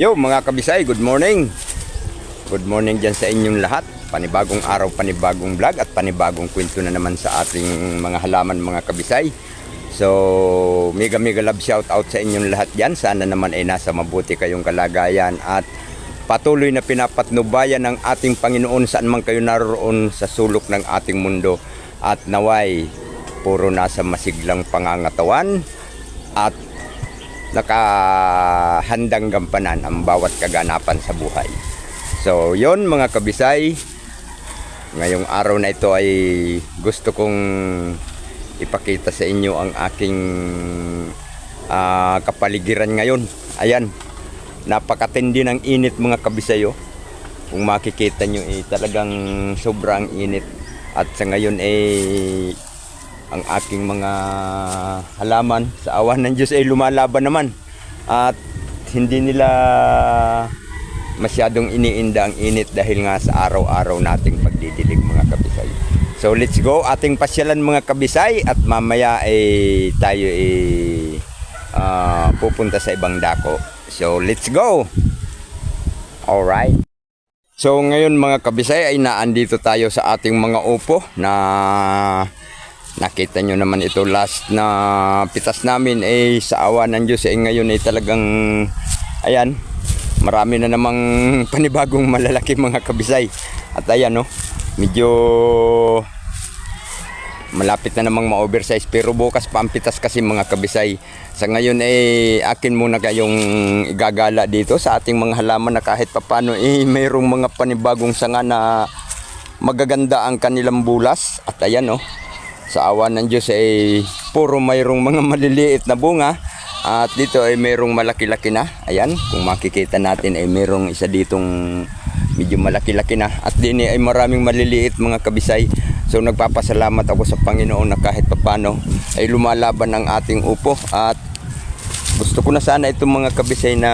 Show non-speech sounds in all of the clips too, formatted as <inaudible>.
Yo mga kabisay, good morning. Good morning dyan sa inyong lahat. Panibagong araw, panibagong vlog at panibagong kwento na naman sa ating mga halaman mga kabisay. So, mega mega love shout out sa inyong lahat dyan. Sana naman ay nasa mabuti kayong kalagayan at patuloy na pinapatnubayan ng ating Panginoon saan man kayo naroon sa sulok ng ating mundo at naway puro nasa masiglang pangangatawan at nakahandang gampanan ang bawat kaganapan sa buhay. So, yon mga kabisay, ngayong araw na ito ay gusto kong ipakita sa inyo ang aking ah, kapaligiran ngayon. Ayan, napakatindi ng init mga kabisayo. Kung makikita nyo eh, talagang sobrang init. At sa ngayon eh, ang aking mga halaman sa awan ng Diyos ay lumalaban naman. At hindi nila masyadong iniinda ang init dahil nga sa araw-araw nating pagdidilig mga kabisay. So let's go ating pasyalan mga kabisay at mamaya ay tayo ay ah, pupunta sa ibang dako. So let's go! Alright. So ngayon mga kabisay ay naandito tayo sa ating mga upo na nakita nyo naman ito. Last na pitas namin ay sa awa ng Diyos ay ngayon ay talagang ayan marami na namang <laughs> panibagong malalaki mga kabisay. At ayan no medyo malapit na namang ma-oversize pero bukas pa ang pitas kasi mga kabisay. Sa ngayon eh akin muna kayong igagala dito sa ating mga halaman na kahit papano eh mayroong mga panibagong sanga na magaganda ang kanilang bulas. At ayan no sa awa ng Diyos ay puro mayroong mga <laughs> maliliit na bunga. At dito ay mayroong malaki-laki na. Ayan kung makikita natin ay mayroong isa ditong medyo malaki-laki na. At din ay maraming maliliit mga kabisay. So nagpapasalamat ako sa Panginoon na kahit papano ay lumalaban ang ating upo. At gusto ko na sana itong mga kabisay na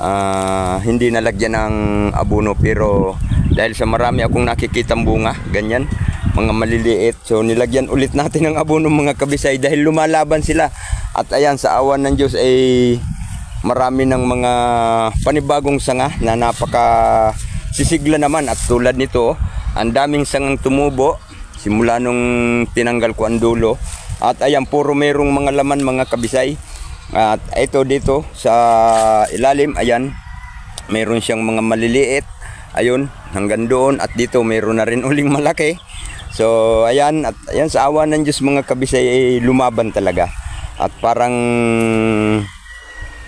ah, hindi nalagyan ng abono. Pero dahil sa marami akong nakikitang bunga ganyan mga maliliit. So nilagyan ulit natin ng abono mga kabisay dahil lumalaban sila. At ayan sa awan ng Diyos ay marami ng mga panibagong sanga na napaka sisigla naman. At tulad nito ang daming sangang tumubo simula nung tinanggal ko ang dulo. At ayan puro merong mga laman mga kabisay. At ito dito sa ilalim ayan meron siyang mga maliliit. Ayun hanggang doon. At dito meron na rin <laughs> uling malaki so ayan at ayan sa awa ng Diyos mga kabisay ay lumaban talaga at parang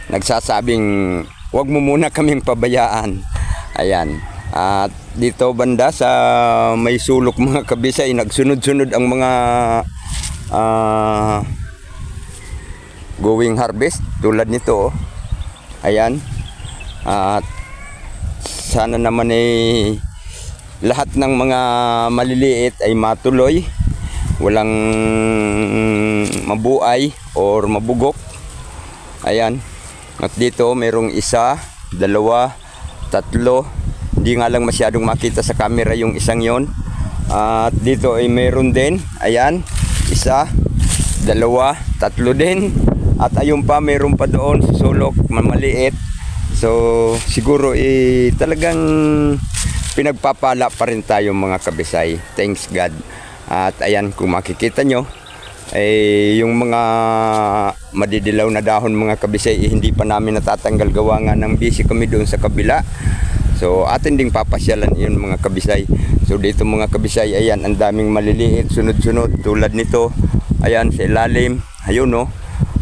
nagsasabing wag mo muna kaming pabayaan. Ayan. At dito banda sa may sulok mga kabisay, nagsunod-sunod ang mga ah, going harvest tulad nito. oh. Ayan. At sana naman ay lahat ng mga maliliit ay matuloy. Walang mabuay or mabugok. Ayan. At dito mayroong isa, dalawa, tatlo. Hindi nga lang masyadong makita sa camera yung isang yon. At dito ay mayroon din. Ayan. Isa, dalawa, tatlo din. At ayun pa, mayroon pa doon sa sulok, mamaliit. So, siguro eh, talagang pinagpapala pa rin tayo mga kabisay. Thanks God. At ayan, kung makikita nyo, eh, yung mga madidilaw na dahon mga kabisay, eh, hindi pa namin natatanggal gawa nga ng busy kami doon sa kabila. So, atin ding papasyalan yun mga kabisay. So, dito mga kabisay, ayan, ang daming maliliit, sunod-sunod, tulad nito. Ayan, sa ilalim, ayun no.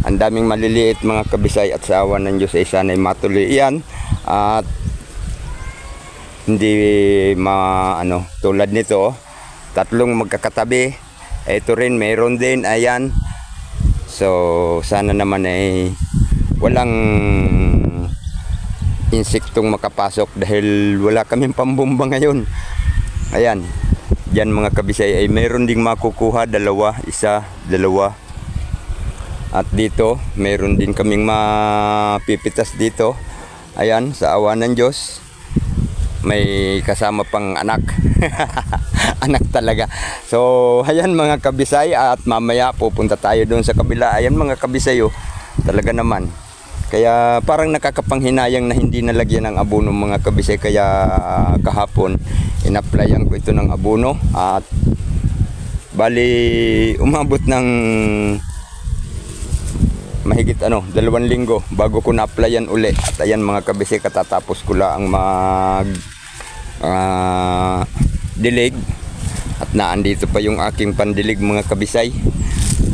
Ang daming maliliit mga kabisay at sa awa ng Diyos ay sana'y matuloy yan. At hindi ma ano tulad nito tatlong magkakatabi ito rin meron din ayan so sana naman ay walang insektong makapasok dahil wala kaming pambomba ngayon ayan Diyan mga kabisay ay meron ding makukuha dalawa, isa, dalawa. At dito, meron din kaming mapipitas dito. Ayan, sa awa ng Diyos may kasama pang anak. <laughs> anak talaga. So, ayan mga kabisay at mamaya pupunta tayo doon sa kabila. Ayan mga kabisay oh. Talaga naman. Kaya parang nakakapanghinayang na hindi nalagyan ng abono mga kabisay. Kaya ah, kahapon in-applyan ko ito ng abono at bali umabot ng mahigit ano, dalawang linggo bago ko na-applyan uli. At ayan mga kabisay, katatapos ko lang mag ah, dilig. At naandito pa yung aking pandilig mga kabisay.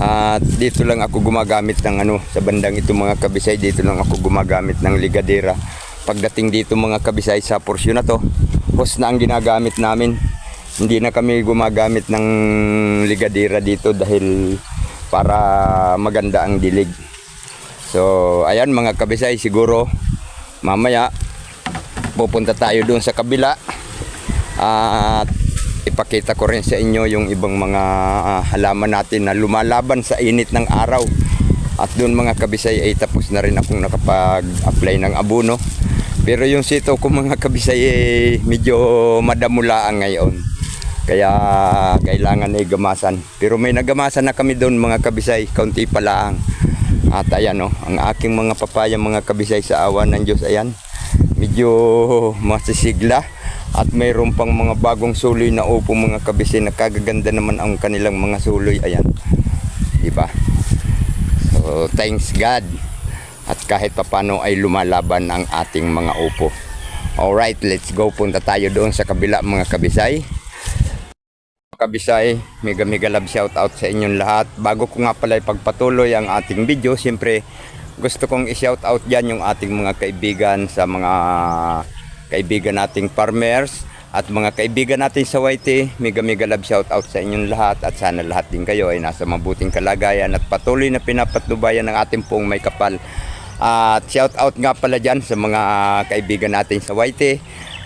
At dito lang ako gumagamit ng ano, sa bandang ito mga kabisay, dito lang ako gumagamit ng ligadera. Pagdating dito mga kabisay sa porsyon na to, hose na ang ginagamit namin. Hindi na kami gumagamit ng ligadera dito dahil para maganda ang dilig. So, ayan mga kabisay, siguro mamaya pupunta tayo doon sa kabila at ipakita ko rin sa inyo yung ibang mga ah, halaman natin na lumalaban sa init ng araw. At doon mga kabisay ay tapos na rin akong nakapag-apply ng abono. Pero yung sito ko mga kabisay ay medyo madamulaan ngayon. Kaya kailangan ay gamasan. Pero may nagamasan na kami doon mga kabisay, kaunti pa lang. At ayan oh, ang aking mga papaya mga kabisay sa awan ng Diyos ayan. Medyo masisigla at mayroon pang mga bagong suloy na upo mga kabisay na kagaganda naman ang kanilang mga suloy ayan. Di ba? So thanks God. At kahit papano ay lumalaban ang ating mga upo. Alright, let's go. Punta tayo doon sa kabila mga kabisay. Kabisay, mega mega love shout out sa inyong lahat. Bago ko nga pala ipagpatuloy ang ating video, siyempre gusto kong i-shout out dyan yung ating mga kaibigan sa mga kaibigan nating farmers at mga kaibigan natin sa YT. Mega mega love shout out sa inyong lahat at sana lahat din kayo ay nasa mabuting kalagayan at patuloy na pinapatnubayan ng ating pong may kapal. At shout out nga pala dyan sa mga kaibigan natin sa YT.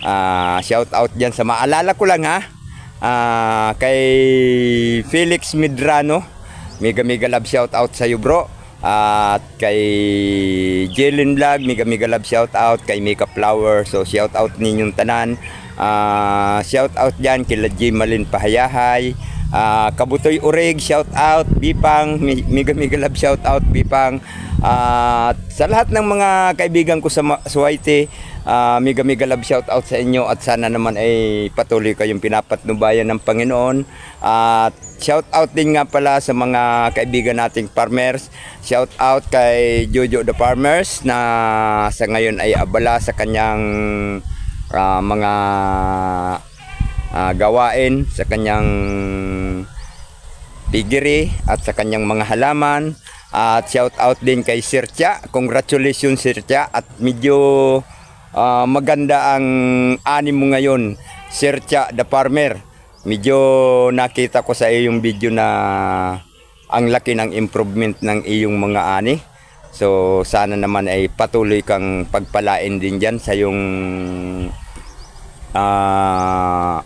Ah, shout out dyan sa maalala ko lang ha. Ah, kay Felix Midrano. Mega mega love shout out sa iyo bro. At kay Jelen Vlog, mega mega love shout out kay Mika Flower. So shout out ninyong tanan. Ah, shout out diyan kila Jimalin Pahayahay. Ah, Kabutoy Ureg, shout out Bipang, mega mega love shout out Bipang. At sa lahat ng mga kaibigan ko sa, ma- YT, ah, mega mega love shout out sa inyo at sana naman ay patuloy kayong pinapatnubayan ng Panginoon. At shout out din nga pala sa mga kaibigan nating farmers. Shout out kay Jojo the Farmers na sa ngayon ay abala sa kanyang ah, mga ah, gawain sa kanyang piggery at sa kanyang mga halaman. At shout out din kay Sir Tia. Congratulations Sir Tia. At medyo ah, maganda ang ani mo ngayon. Sir Tia, the farmer. Medyo nakita ko sa iyong video na ang laki ng improvement ng iyong mga ani. So sana naman ay patuloy kang pagpalain din dyan sa iyong ah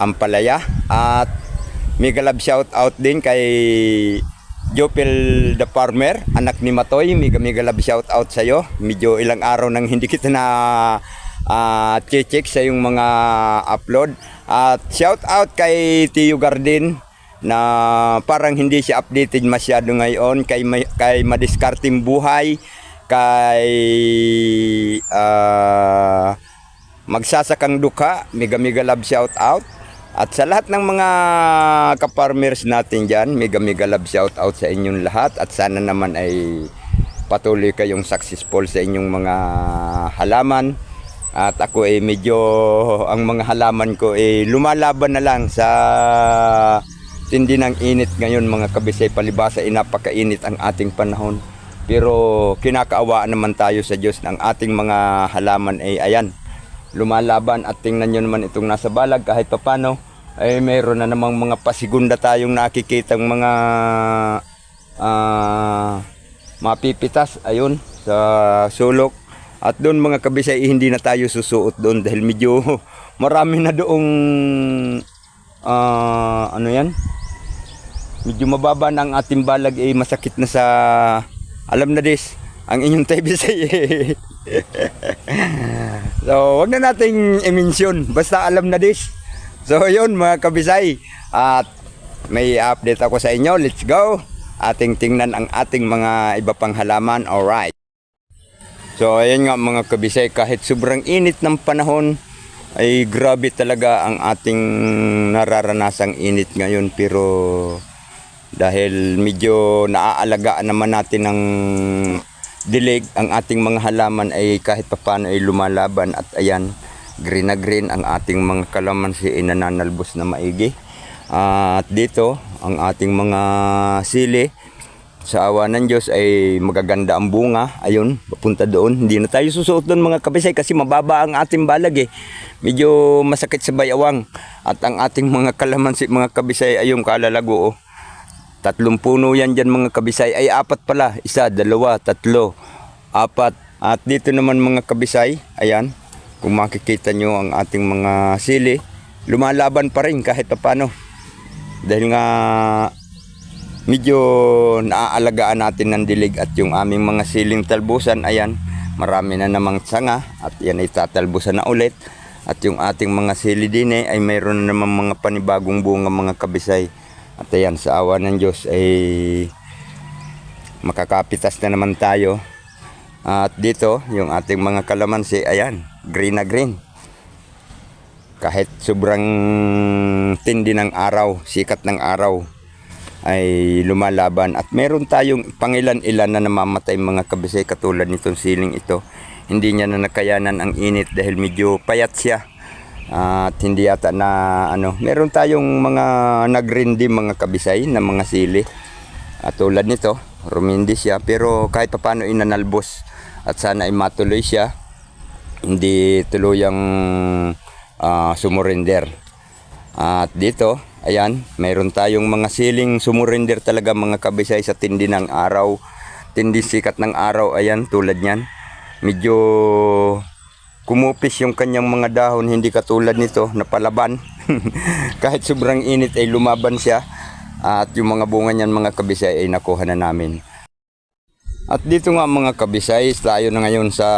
ampalaya at mega love shout out din kay Jopel the Farmer, anak ni Matoy, mega mega love shout out sa iyo. Medyo ilang araw nang hindi kita na ah, check sa yung mga upload. At shout out kay Tio Garden na parang hindi siya updated masyado ngayon kay kay madiskarting buhay kay ah magsasakang duka, mega mega love shout out. At sa lahat ng mga kaparmers natin dyan, mega mega love shout out sa inyong lahat. At sana naman ay patuloy kayong successful sa inyong mga halaman. At ako ay medyo, ang mga halaman ko ay lumalaban na lang sa tindi ng init ngayon mga kabisay palibasa ay napakainit ang ating panahon. Pero kinakaawaan naman tayo sa Diyos ng ating mga halaman ay ayan lumalaban at tingnan nyo naman itong nasa balag kahit papano ay mayroon na namang mga pasigunda tayong nakikitang mga ah, mapipitas ayun sa sulok at doon mga kabisay hindi na tayo susuot doon dahil medyo <laughs> marami na doong ah, ano yan medyo mababa na ang ating balag ay masakit na sa alam na dis ang inyong tebisay <laughs> eh. So, wag na nating i-mention. Basta alam na this. So, yun mga kabisay. At may update ako sa inyo. Let's go. Ating tingnan ang ating mga iba pang halaman. Alright. So ayan nga mga kabisay, kahit sobrang init ng panahon, ay grabe talaga ang ating nararanasang init ngayon. Pero dahil medyo naaalagaan naman natin ng dilig, ang ating mga halaman ay kahit papano ay lumalaban at ayan, green na green ang ating mga kalamansi ay nananalbos na maigi. at dito, ang ating mga sili, sa awa ng Diyos ay magaganda ang bunga. Ayun, papunta doon. Hindi na tayo susuot doon mga kabisay kasi mababa ang ating balag eh. Medyo masakit sa bayawang. At ang ating mga kalamansi mga kabisay ay yung kalalago oh. Tatlong puno yan dyan mga kabisay. Ay apat pala. Isa, dalawa, tatlo, apat. At dito naman mga kabisay, ayan. Kung makikita nyo ang ating mga sili, lumalaban pa rin kahit paano. Dahil nga medyo naaalagaan natin ng dilig at yung aming mga siling talbusan, ayan, marami na namang sanga at yan ay tatalbusan na ulit. At yung ating mga sili din eh, ay mayroon na naman mga panibagong bunga mga kabisay. At ayan, sa awa ng Diyos ay makakapitas na naman tayo. At dito, yung ating mga kalamansi, ayan, green na green. Kahit sobrang tindi ng araw, sikat ng araw, ay lumalaban. At meron tayong pangilan-ilan na namamatay mga kabisay katulad nitong siling ito. Hindi niya na nakayanan ang init dahil medyo payat siya. At hindi yata na ano, meron tayong mga nagrindi mga kabisay na mga sili. At tulad nito, rumindi siya pero kahit paano inanalbos at sana ay matuloy siya. Hindi tuluyang ah, sumurrender. At dito, ayan, mayroon tayong mga siling sumurrender talaga mga kabisay sa tindi ng araw. Tindi sikat ng araw, ayan, tulad niyan. Medyo kumupis yung kanyang mga dahon, hindi katulad nito, napalaban. <laughs> Kahit sobrang init ay lumaban siya. At yung mga bunga niyan mga kabisay ay nakuha na namin. At dito nga mga kabisay, tayo na ngayon sa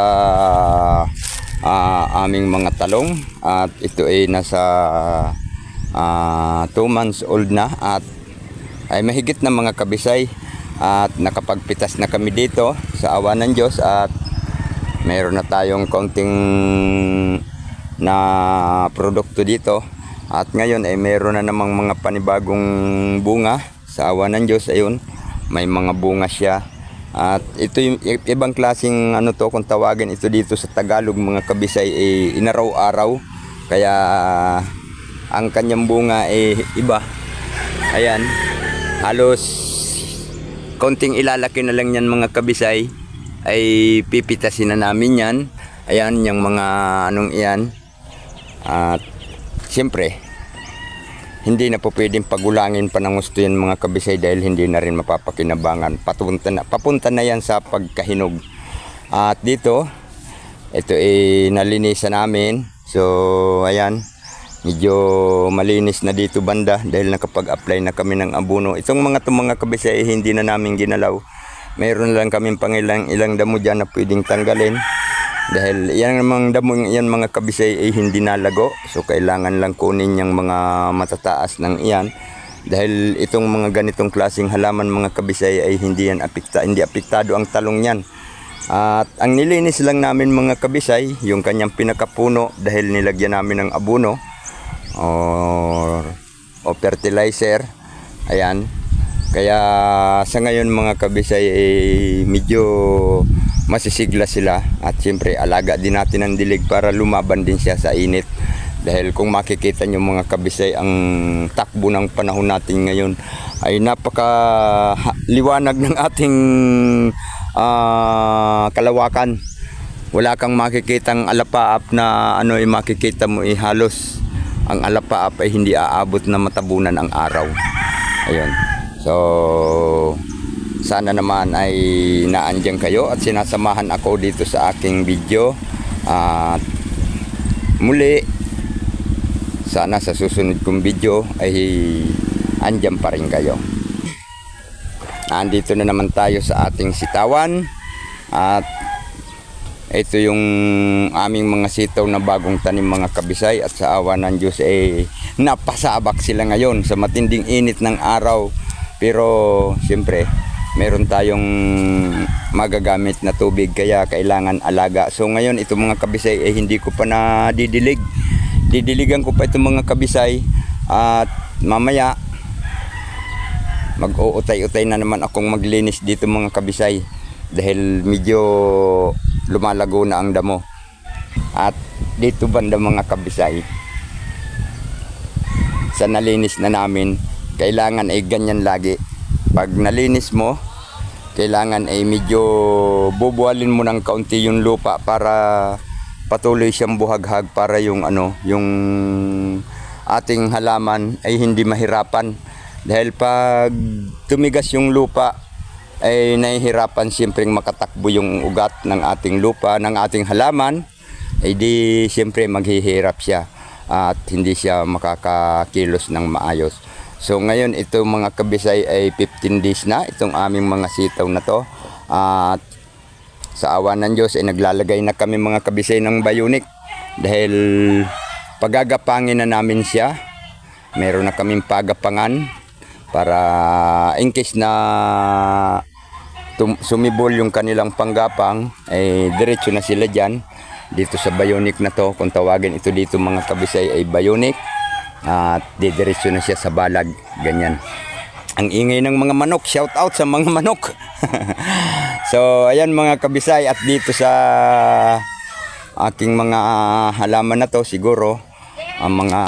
ah, aming mga talong. At ito ay nasa 2 months old na at ay mahigit na mga kabisay. At nakapagpitas na kami dito sa awa ng Diyos at mayroon na tayong konting na produkto dito. At ngayon ay mayroon na namang mga panibagong bunga sa awa ng Diyos. Ayun, may mga bunga siya. At ito yung ibang klaseng ano to kung tawagin ito dito sa Tagalog mga kabisay ay inaraw-araw. Kaya ang kanyang bunga ay iba. Ayan, halos konting ilalaki na lang yan mga kabisay ay pipitasin na namin yan. Ayan, yung mga anong iyan. At siyempre, hindi na po pwedeng pagulangin pa ng gusto yan mga kabisay dahil hindi na rin mapapakinabangan. Papunta na, papunta na yan sa pagkahinog. At dito, ito ay nalinisan namin. So, ayan. Medyo malinis na dito banda dahil nakapag-apply na kami ng abono. Itong mga itong mga kabisay hindi na namin ginalaw. Mayroon lang kami pangilang ilang damo dyan na pwedeng tanggalin. Dahil yan namang damo yan mga kabisay ay hindi nalago. So kailangan lang kunin yung mga matataas ng iyan. Dahil itong mga ganitong klaseng halaman mga kabisay ay hindi yan apekta, hindi apektado ang talong yan. At ang nilinis lang namin mga kabisay, yung kanyang pinakapuno dahil nilagyan namin ng abono or, o fertilizer. Ayan. Kaya sa ngayon mga kabisay eh, medyo masisigla sila at siyempre alaga din natin ang dilig para lumaban din siya sa init. Dahil kung makikita nyo mga kabisay ang takbo ng panahon natin ngayon ay napaka liwanag ng ating ah, kalawakan. Wala kang makikitang alapaap na ano ay makikita mo eh halos ang alapaap ay hindi aabot na matabunan ang araw. Ayun. So, sana naman ay naandyan kayo at sinasamahan ako dito sa aking video. At muli, sana sa susunod kong video ay andyan pa rin kayo. Andito na naman tayo sa ating sitawan at ito yung aming mga sitaw na bagong tanim mga kabisay at sa awa ng Diyos eh napasabak sila ngayon sa matinding init ng araw. Pero siyempre meron tayong magagamit na tubig kaya kailangan alaga. So ngayon itong mga kabisay ay hindi ko pa nadidilig. Didiligan ko pa itong mga kabisay at mamaya mag-uutay-utay na naman akong maglinis dito mga kabisay dahil medyo lumalago na ang damo. At dito banda mga kabisay sa nalinis na namin, kailangan ay ganyan lagi. Pag nalinis mo, kailangan ay medyo bubuhalin mo ng kaunti yung lupa para patuloy siyang buhaghag para yung ano, yung ating halaman ay hindi mahirapan. Dahil pag tumigas yung lupa, ay nahihirapan siyempre makatakbo yung ugat ng ating lupa, ng ating halaman, ay di siyempre maghihirap siya at hindi siya makakakilos ng maayos. So ngayon ito mga kabisay ay 15 days na itong aming mga sitaw na to. At sa awa ng Diyos ay naglalagay na kami mga kabisay ng bionic dahil pagagapangin na namin siya. Meron na kaming pagapangan para in case na sumibol yung kanilang panggapang ay diretso na sila dyan dito sa bionic na to kung tawagin ito dito mga kabisay ay bionic at didiretso na siya sa balag ganyan. Ang ingay ng mga manok shout out sa mga manok. <laughs> So ayan mga kabisay at dito sa aking mga halaman na to siguro ang mga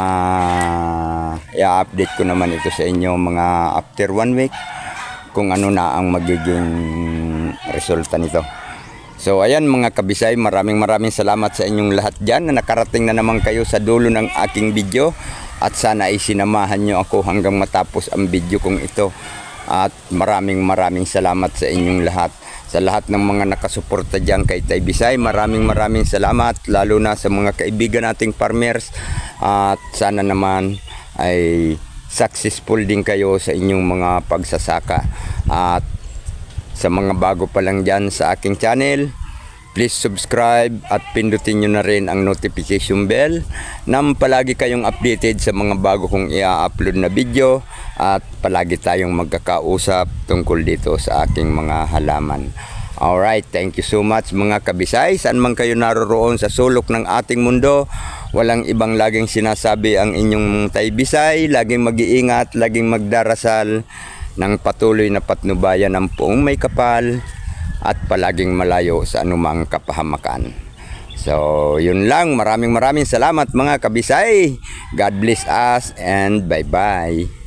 i-update ko naman ito sa inyo mga after one week kung ano na ang magiging resulta nito. So ayan mga kabisay, maraming maraming salamat sa inyong lahat dyan na nakarating na naman kayo sa dulo ng aking video at sana ay sinamahan nyo ako hanggang matapos ang video kong ito. At maraming maraming salamat sa inyong lahat. Sa lahat ng mga nakasuporta dyan kay Tay Bisay maraming maraming salamat lalo na sa mga kaibigan nating farmers. At sana naman ay successful din kayo sa inyong mga pagsasaka. At sa mga bago pa lang dyan sa aking channel, please subscribe at pindutin nyo na rin ang notification bell nang palagi kayong updated sa mga bago kong i-upload na video at palagi tayong magkakausap tungkol dito sa aking mga halaman. Alright, thank you so much mga kabisay. Saan man kayo naroroon sa sulok ng ating mundo, walang ibang laging sinasabi ang inyong taybisay. Laging mag-iingat, laging magdarasal ng patuloy na patnubayan ng puong may kapal at palaging malayo sa anumang kapahamakan. So, yun lang. Maraming maraming salamat mga kabisay. God bless us and bye-bye.